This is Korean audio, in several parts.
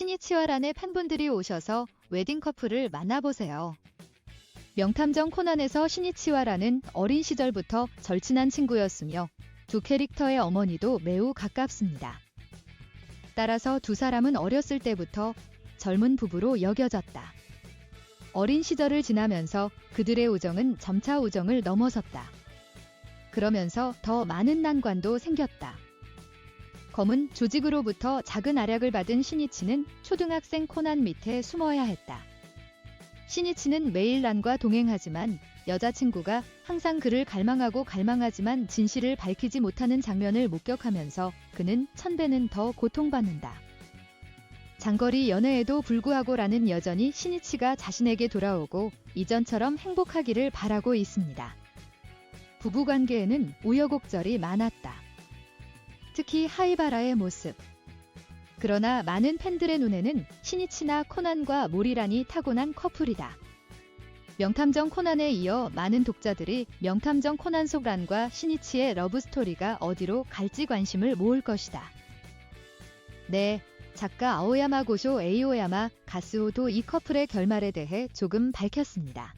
신이치와란의 팬분들이 오셔서 웨딩 커플을 만나보세요. 명탐정 코난에서 신이치와란은 어린 시절부터 절친한 친구였으며 두 캐릭터의 어머니도 매우 가깝습니다. 따라서 두 사람은 어렸을 때부터 젊은 부부로 여겨졌다. 어린 시절을 지나면서 그들의 우정은 점차 우정을 넘어섰다. 그러면서 더 많은 난관도 생겼다. 검은 조직으로부터 작은 알약을 받은 신이치는 초등학생 코난 밑에 숨어야 했다. 신이치는 매일 난과 동행하지만 여자친구가 항상 그를 갈망하고 갈망하지만 진실을 밝히지 못하는 장면을 목격하면서 그는 천배는 더 고통받는다. 장거리 연애에도 불구하고 라는 여전히 신이치가 자신에게 돌아오고 이전처럼 행복하기를 바라고 있습니다. 부부관계에는 우여곡절이 많았다. 특히 하이바라의 모습. 그러나 많은 팬들의 눈에는 신이치나 코난과 모리란이 타고난 커플이다. 명탐정 코난에 이어 많은 독자들이 명탐정 코난 속 란과 신이치의 러브스토리가 어디로 갈지 관심을 모을 것이다. 네, 작가 아오야마 고쇼 에이오야마 가스오도 이 커플의 결말에 대해 조금 밝혔습니다.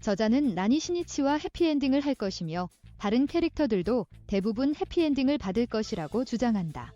저자는 나니 신이치와 해피엔딩을 할 것이며 다른 캐릭터들도 대부분 해피엔딩을 받을 것이라고 주장한다.